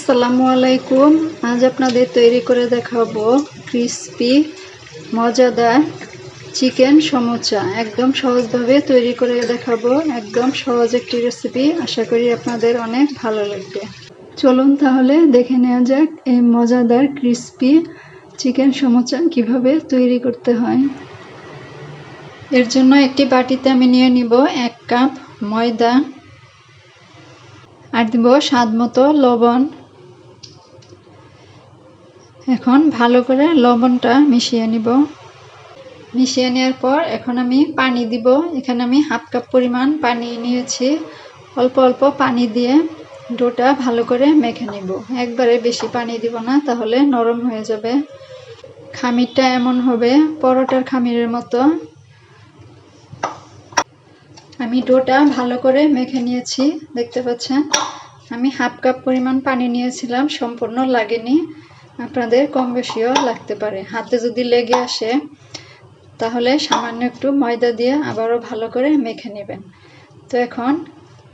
আসসালামু আলাইকুম। আজ আপনাদের তৈরি করে দেখাবো ক্রিস্পি মজাদার চিকেন সমোচা। একদম সহজভাবে তৈরি করে দেখাবো। একদম সহজ একটি রেসিপি আশা করি আপনাদের অনেক ভালো লাগবে। চলুন তাহলে দেখে নেওয়া যাক এই মজাদার ক্রিস্পি চিকেন সমোচা কীভাবে তৈরি করতে হয়। এর জন্য একটি বাটিতে আমি নিয়ে নিব এক কাপ ময়দা। আর দিব স্বাদ মতো লবণ। এখন ভালো করে লবণটা মিশিয়ে নিব। মিশিয়ে নেওয়ার পর এখন আমি পানি দিব। এখানে আমি হাফ কাপ পরিমাণ পানি নিয়েছি। অল্প অল্প পানি দিয়ে ডোটা ভালো করে মেখে নিব। একবারে বেশি পানি দিব না, তাহলে নরম হয়ে যাবে। খামিরটা এমন হবে, পরোটার খামিরের মতো। আমি ডোটা ভালো করে মেখে নিয়েছি, দেখতে পাচ্ছেন? আমি হাফ কাপ পরিমাণ পানি নিয়েছিলাম, সম্পূর্ণ লাগেনি। আপনাদের কম বেশিও লাগতে পারে। হাতে যদি লেগে আসে, তাহলে সামান্য একটু ময়দা দিয়ে আবারও ভালো করে মেখে নেবেন। তো এখন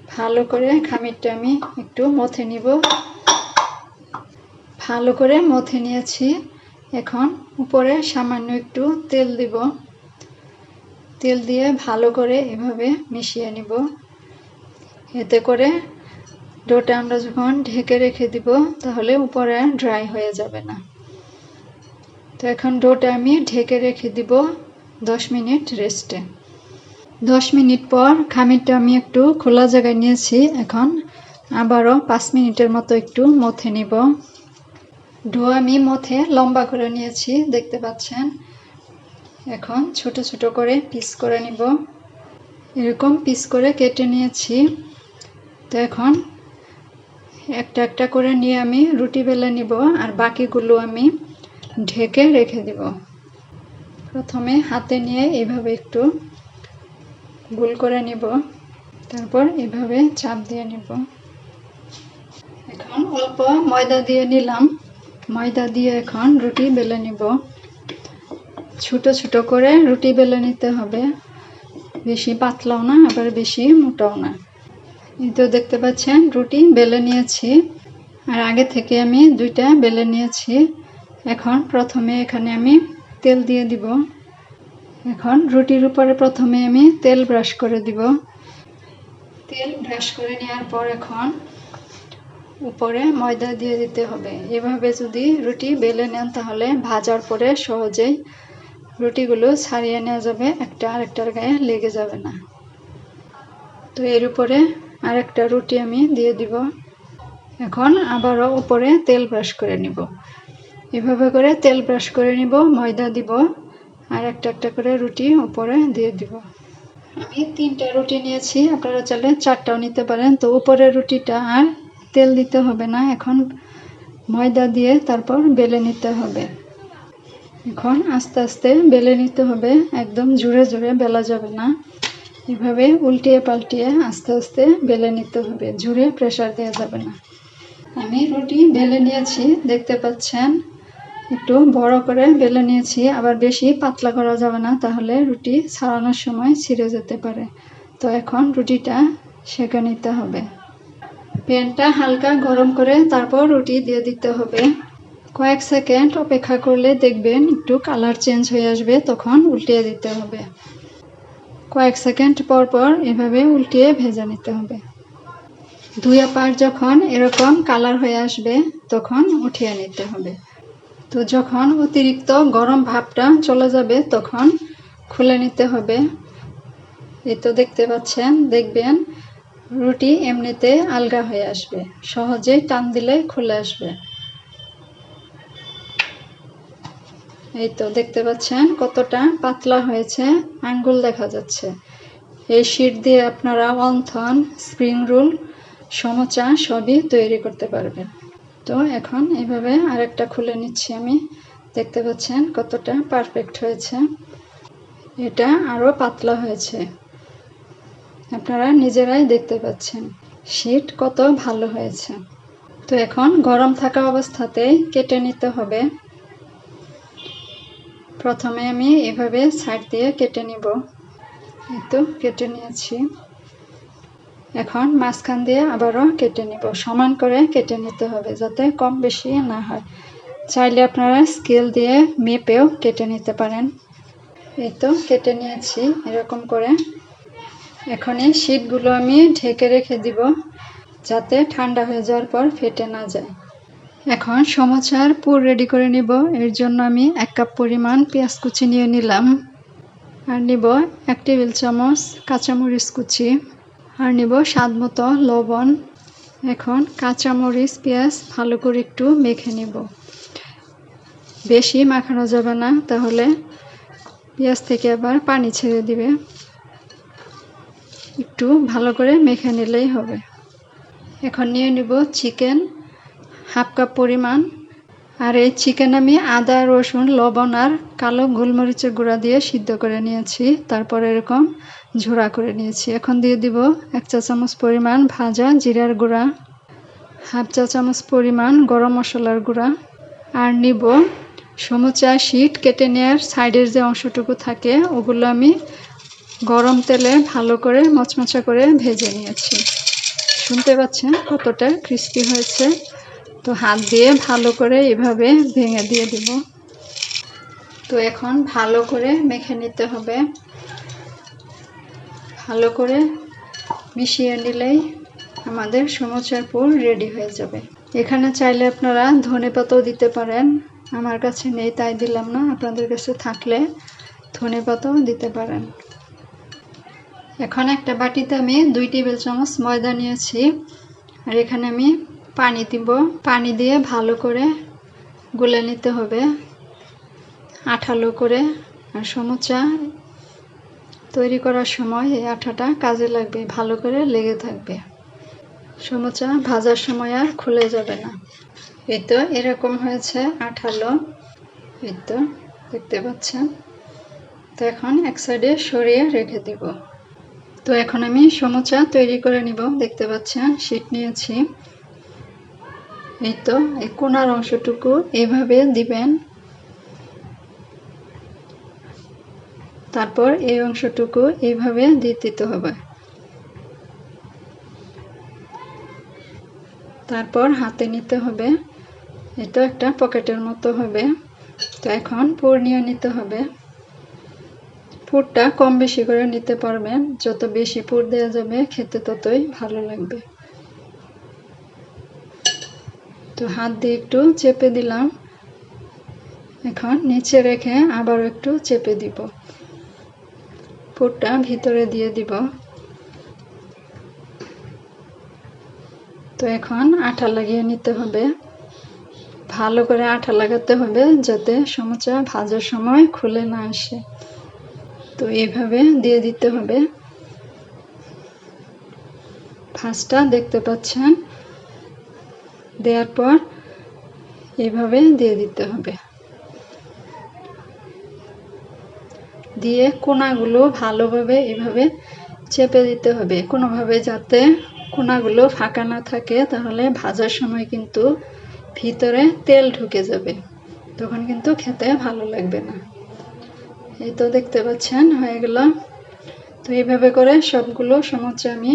ভালো করে খামিরটা আমি একটু মথে নিব। ভালো করে মথে নিয়েছি। এখন উপরে সামান্য একটু তেল দিব। তেল দিয়ে ভালো করে এভাবে মিশিয়ে নিব। এতে করে ডোটা আমরা যখন ঢেকে রেখে দিব, তাহলে উপরে ড্রাই হয়ে যাবে না। তো এখন ডোটা আমি ঢেকে রেখে দিব দশ মিনিট রেস্টে। দশ মিনিট পর খামিরটা আমি একটু খোলা জায়গায় নিয়েছি, এখন আবারও পাঁচ মিনিটের মতো একটু মথে নিব। ডো আমি মথে লম্বা করে নিয়েছি, দেখতে পাচ্ছেন? এখন ছোট ছোট করে পিস করে নিব। এরকম পিস করে কেটে নিয়েছি। তো এখন একটা একটা করে নিয়ে আমি রুটি বেলে নিব আর বাকিগুলো আমি ঢেকে রেখে দিব। প্রথমে হাতে নিয়ে এভাবে একটু গোল করে নিব। তারপর এভাবে চাপ দিয়ে নিব। এখন অল্প ময়দা দিয়ে নিলাম। ময়দা দিয়ে এখন রুটি বেলে নিব। ছোট ছোট করে রুটি বেলে নিতে হবে। বেশি পাতলাও না, আবার বেশি মোটাও না। তো দেখতে পাচ্ছেন, রুটি, বেলে নিয়েছি। আর আগে থেকে আমি দুইটা বেলে নিয়েছি। এখন প্রথমে এখানে আমি তেল দিয়ে দিব। এখন রুটির উপরে প্রথমে আমি তেল ব্রাশ করে দিব। তেল ব্রাশ করে নেওয়ার পর এখন উপরে ময়দা দিয়ে দিতে হবে। এভাবে যদি রুটি বেলে নেন তাহলে ভাজার পরে সহজেই রুটিগুলো ছাড়িয়ে নেওয়া যাবে। একটা আরেকটার গায়ে লেগে যাবে না। তো এর উপরে আরেকটা রুটি আমি দিয়ে দিব। এখন আবারও উপরে তেল ব্রাশ করে নিব। এভাবে করে তেল ব্রাশ করে নিব, ময়দা দিব, আর একটা একটা করে রুটি উপরে দিয়ে দিব। আমি তিনটা রুটি নিয়েছি, আপনারা চাইলে চারটাও নিতে পারেন। তো উপরের রুটিটা আর তেল দিতে হবে না, এখন ময়দা দিয়ে তারপর বেলে নিতে হবে। এখন আস্তে আস্তে বেলে নিতে হবে, একদম জোরে জোরে বেলা যাবে না। এভাবে উল্টিয়ে পাল্টিয়ে আস্তে আস্তে বেলে নিতে হবে? জুড়ে প্রেশার দেওয়া যাবে না। আমি রুটি বেলে নিয়েছি, দেখতে পাচ্ছেন? একটু বড় করে বেলে নিয়েছি, আবার বেশি পাতলা করা যাবে না, তাহলে রুটি ছাড়ানোর সময় ছিঁড়ে যেতে পারে। তো এখন রুটিটা সেঁকে নিতে হবে। প্যানটা হালকা গরম করে তারপর রুটি দিয়ে দিতে হবে। কয়েক সেকেন্ড অপেক্ষা করলে দেখবেন একটু কালার চেঞ্জ হয়ে আসবে, তখন উল্টিয়ে দিতে হবে। কয়েক সেকেন্ড পর পর এভাবে উল্টিয়ে ভেজে নিতে হবে। দুই পার যখন এরকম কালার হয়ে আসবে, তখন উঠিয়ে নিতে হবে। তো যখন অতিরিক্ত গরম ভাবটা চলে যাবে, তখন খুলে নিতে হবে। এই তো দেখতে পাচ্ছেন, দেখবেন রুটি এমনিতে আলগা হয়ে আসবে। সহজেই টান দিলে খুলে আসবে। এই তো দেখতে পাচ্ছেন কতটা পাতলা হয়েছে আঙ্গুল দেখা যাচ্ছে। এই শিট দিয়ে আপনারা অন্থন, স্প্রিং রোল, সমচা সবই তৈরি করতে পারবেন। তো এখন এইভাবে আরেকটা খুলে নিচ্ছি আমি। দেখতে পাচ্ছেন কতটা পারফেক্ট হয়েছে। এটা আরও পাতলা হয়েছে। আপনারা নিজেরাই দেখতে পাচ্ছেন শীট কত ভালো হয়েছে। তো এখন গরম থাকা অবস্থাতেই কেটে নিতে হবে। প্রথমে আমি এভাবে সাইড দিয়ে কেটে নিব। তো কেটে নিয়েছি। এখন মাঝখান দিয়ে আবারও কেটে নিব। সমান করে কেটে নিতে হবে যাতে কম বেশি না হয়। চাইলে আপনারা স্কেল দিয়ে মেপেও কেটে নিতে পারেন। এই তো কেটে নিয়েছি এরকম করে। এখন এই আমি ঢেকে রেখে দিব যাতে ঠান্ডা হয়ে যাওয়ার পর ফেটে না যায়। এখন সমাচার পুর রেডি করে নিব। এর জন্য আমি এক কাপ পরিমাণ পেঁয়াজ কুচি নিয়ে নিলাম। আর নিব এক টেবিল চামচ কাঁচামরিচ কুচি। আর নিব স্বাদ মতো লবণ। এখন কাঁচামরিচ পেঁয়াজ ভালো করে একটু মেখে নিব। বেশি মাখানো যাবে না, তাহলে পেঁয়াজ থেকে আবার পানি ছেড়ে দিবে। একটু ভালো করে মেখে নিলেই হবে। এখন নিয়ে নিব চিকেন। হাফ কাপ পরিমাণ, আর এই চিকেন আমি আদা, রসুন, লবণ আর কালো গোলমরিচের গুঁড়া দিয়ে সিদ্ধ করে নিয়েছি। তারপর এরকম ঝোড়া করে নিয়েছি। এখন দিয়ে দিব এক চা চামচ পরিমাণ ভাজা জিরার গুঁড়া, হাফ চা চামচ পরিমাণ গরম মশলার গুঁড়া, আর নিব সমুচা শীট কেটে নেওয়ার সাইডের যে অংশটুকু থাকে, ওগুলো আমি গরম তেলে ভালো করে মচমচা করে ভেজে নিয়েছি। শুনতে পাচ্ছেন কতটা ক্রিস্পি হয়েছে। তো হাত দিয়ে ভালো করে এভাবে ভেঙে দিয়ে দিব। তো এখন ভালো করে মেখে নিতে হবে। ভালো করে মিশিয়ে নিলেই আমাদের সমোসার পুর রেডি হয়ে যাবে। এখানে চাইলে আপনারা ধনে পাতাও দিতে পারেন। আমার কাছে নেই, তাই দিলাম না। আপনাদের কাছে থাকলে ধনে পাতাও দিতে পারেন। এখন একটা বাটিতে আমি দুই টেবিল চামচ ময়দা নিয়েছি। আর এখানে আমি পানি দিব, পানি দিয়ে ভালো করে গুলে নিতে হবে। আঠালো করে আর সমুচা তৈরি করার সময় এই আঠাটা কাজে লাগবে, ভালো করে লেগে থাকবে। সমুচা ভাজার সময় আর খুলে যাবে না। এই তো এরকম হয়েছে আঠালো। এই তো দেখতে পাচ্ছেন। তো এখন এক সাইডে সরিয়ে রেখে দিব। তো এখন আমি সমুচা তৈরি করে নিব। দেখতে পাচ্ছেন শীট নিয়েছি। এই তো এই কোনার অংশটুকু এভাবে দিবেন। তারপর এই অংশটুকু এইভাবে দিয়ে দিতে হবে। তারপর হাতে নিতে হবে। এটা একটা পকেটের মতো হবে। তো এখন পুর নিয়ে নিতে হবে। পুরটা কম বেশি করে নিতে পারবেন। যত বেশি পুর দেওয়া যাবে, খেতে ততই ভালো লাগবে। তো হাত দিয়ে একটু চেপে দিলাম। এখন নিচে রেখে আবার একটু চেপে দিব। পুরটা ভিতরে দিয়ে দিব। তো এখন আঠা লাগিয়ে নিতে হবে। ভালো করে আঠা লাগাতে হবে যাতে সমুচা ভাজার সময় খুলে না আসে। তো এইভাবে দিয়ে দিতে হবে। ফার্স্টটা দেখতে পাচ্ছেন? দেওয়ার পর এইভাবে দিয়ে দিতে হবে। দিয়ে কোনাগুলো ভালোভাবে এভাবে চেপে দিতে হবে। কোনোভাবে যাতে কোনাগুলো ফাঁকা না থাকে, তাহলে ভাজার সময় কিন্তু ভিতরে তেল ঢুকে যাবে। তখন কিন্তু খেতে ভালো লাগবে না। এই তো দেখতে পাচ্ছেন, হয়ে গেল। তো এইভাবে করে সবগুলো সমুচা আমি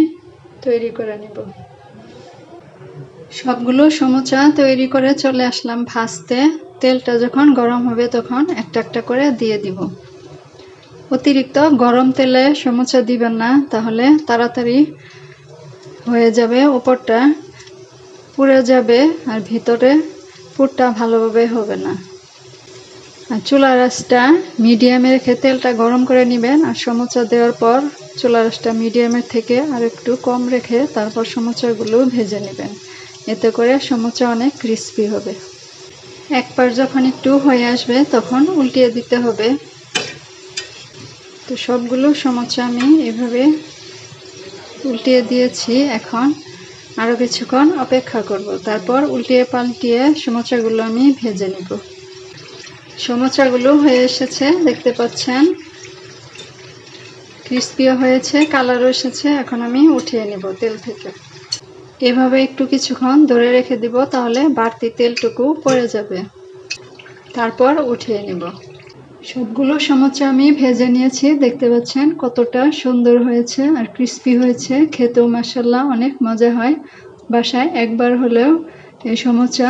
তৈরি করে নিব। সবগুলো সমুচা তৈরি করে চলে আসলাম ভাজতে। তেলটা যখন গরম হবে তখন একটা একটা করে দিয়ে দিব। অতিরিক্ত গরম তেলে সমুচা দিবেন না, তাহলে তাড়াতাড়ি হয়ে যাবে ওপরটা। পুড়ে যাবে আর ভিতরে পুরটা ভালোভাবে হবে না। আর চুলা রাসটা মিডিয়ামে রেখে তেলটা গরম করে নেবেন আর সমুচা দেওয়ার পর চুলা রাসটা মিডিয়ামের থেকে আর একটু কম রেখে তারপর সমুচাগুলো ভেজে নেবেন। এতে করে সমুচা অনেক ক্রিস্পি হবে। একবার যখন একটু হয়ে আসবে, তখন উল্টিয়ে দিতে হবে। তো সবগুলো সমুচা আমি এভাবে উল্টিয়ে দিয়েছি। এখন আরও কিছুক্ষণ অপেক্ষা করব। তারপর উল্টিয়ে পাল্টিয়ে সমোচাগুলো আমি ভেজে নিব। সমোচাগুলো হয়ে এসেছে, দেখতে পাচ্ছেন? ক্রিস্পিও হয়েছে কালারও এসেছে। এখন আমি উঠিয়ে নিব তেল থেকে। এভাবে একটু কিছুক্ষণ ধরে রেখে দিব, তাহলে বাড়তি তেলটুকু পড়ে যাবে। তারপর উঠিয়ে নিব। সবগুলো সমোচা আমি ভেজে নিয়েছি, দেখতে পাচ্ছেন কতটা সুন্দর হয়েছে আর ক্রিস্পি হয়েছে। খেতেও মাসাল্লাহ অনেক মজা হয়। বাসায় একবার হলেও এই সমোচা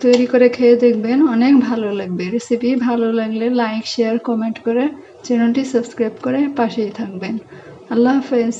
তৈরি করে খেয়ে দেখবেন অনেক ভালো লাগবে। রেসিপি ভালো লাগলে লাইক শেয়ার কমেন্ট করে চ্যানেলটি সাবস্ক্রাইব করে পাশেই থাকবেন। আল্লাহ হাফেজ।